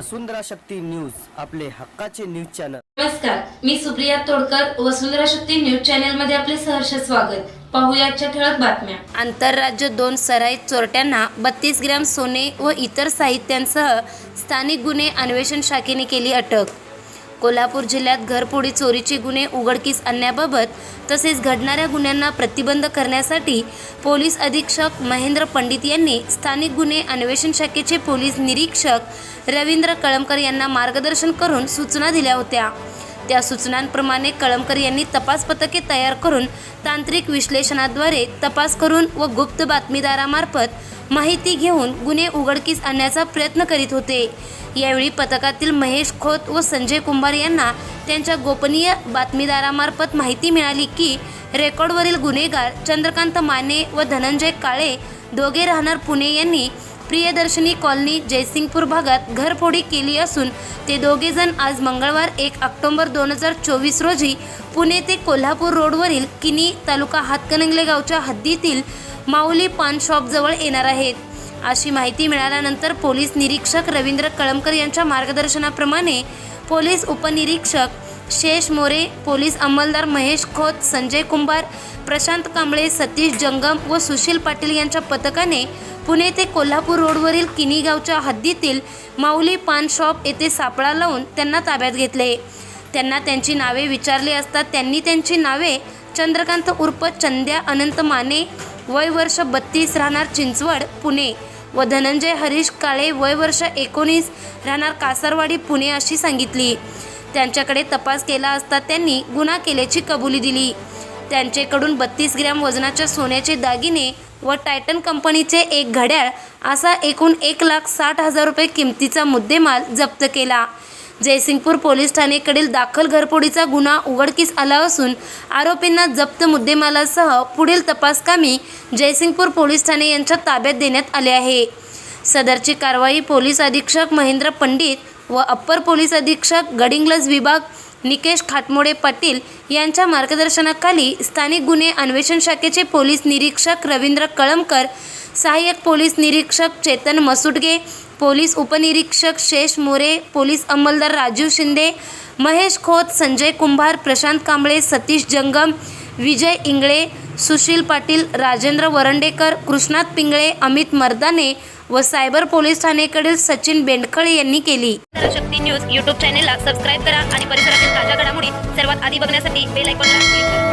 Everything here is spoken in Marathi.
वसुंधरा शक्ती न्यूज आपले हक्काचे न्यूज चॅनल. नमस्कार मी सुप्रिया तोडकर वसुंधरा शक्ती न्यूज चॅनलमध्ये आपले सहर्ष स्वागत. पाहूया आजच्या ठळक बातम्या. आंतरराज्य दोन सराईत चोरट्यांना बत्तीस ग्रॅम सोने व इतर साहित्यांसह स्थानिक गुन्हे अन्वेषण शाखेने केली अटक. कोल्हापूर जिल्ह्यात घरपोडी चोरीचे गुन्हे उघडकीस आणण्याबाबत तसेच घडणाऱ्या गुन्ह्यांना प्रतिबंध करण्यासाठी पोलीस अधीक्षक महेंद्र पंडित यांनी स्थानिक गुन्हे अन्वेषण शाखेचे पोलीस निरीक्षक रवींद्र कळमकर यांना मार्गदर्शन करून सूचना दिल्या होत्या. त्या सूचनांप्रमाणे कळमकर यांनी तपास पथके तयार करून तांत्रिक विश्लेषणाद्वारे तपास करून व गुप्त बातमीदारामार्फत माहिती घेऊन गुन्हे उघडकीस आणण्याचा प्रयत्न करीत होते. यावेळी पथकातील महेश खोत व संजय कुंभार यांना त्यांच्या गोपनीय बातमीदारामार्फत माहिती मिळाली की रेकॉर्डवरील गुन्हेगार चंद्रकांत माने व धनंजय काळे दोघे राहणार पुणे यांनी प्रियदर्शनी कॉलनी जयसिंगपूर भागात घरफोडी केली असून ते दोघेजण आज मंगळवार एक ऑक्टोंबर दोन हजार चोवीस रोजी पुणे ते कोल्हापूर रोडवरील किनी तालुका हातकणंगले गावच्या हद्दीतील माऊली पान शॉपजवळ येणार आहेत. अशी माहिती मिळाल्यानंतर पोलीस निरीक्षक रवींद्र कळमकर यांच्या मार्गदर्शनाप्रमाणे पोलीस उपनिरीक्षक शेष मोरे पोलीस अंमलदार महेश खोत संजय कुंभार प्रशांत कांबळे सतीश जंगम व सुशील पाटील यांच्या पथकाने पुणे ते कोल्हापूर रोडवरील किनी गावच्या हद्दीतील माऊली पान शॉप येथे सापळा लावून त्यांना ताब्यात घेतले. त्यांना त्यांची नावे विचारली असता त्यांनी त्यांची नावे चंद्रकांत उर्फ चंद्या अनंत माने वय वर्ष बत्तीस राहणार चिंचवड पुणे. व धनंजय हरीश काळे वय वर्ष एकोणीस राहणार कासारवाडी पुणे अशी सांगितली. त्यांच्याकडे तपास केला असता त्यांनी गुन्हा केल्याची कबुली दिली. त्यांचेकडून बत्तीस ग्रॅम वजनाच्या सोन्याचे दागिने व टायटन कंपनीचे एक घड्याळ असा एकूण एक लाख साठ हजार रुपये किमतीचा मुद्देमाल जप्त केला. जयसिंगपूर पोलीस ठाणेकडील दाखल घरफोडीचा गुन्हा उघडकीस आला असून आरोपींना जप्त मुद्देमालासह पुढील तपासकामी जयसिंगपूर पोलीस ठाणे यांच्या ताब्यात देण्यात आले आहे. सदरची कारवाई पोलीस अधीक्षक महेंद्र पंडित व अप्पर पोलीस अधीक्षक गडिंग्लज विभाग निकेश खाटमोडे पाटील यांच्या मार्गदर्शनाखाली स्थानिक गुन्हे अन्वेषण शाखेचे पोलीस निरीक्षक रवींद्र कळमकर सहाय्यक पोलीस निरीक्षक चेतन मसुटगे पोलीस उपनिरीक्षक शेष मोरे पोलीस अंमलदार राजीव शिंदे महेश खोत संजय कुंभार प्रशांत कांबळे सतीश जंगम विजय इंगळे सुशील पाटील राजेंद्र वरंडेकर कृष्णात पिंगळे अमित मर्दाने व सायबर पोलीस ठाणेकडील सचिन बेंडखळे यांनी केली. शक्ती न्यूज यूट्यूब चॅनेलला सबस्क्राईब करा आणि परिसरातील ताज्या घडामोडी सर्वात आधी बघण्यासाठी बेल आयकॉनला क्लिक करा.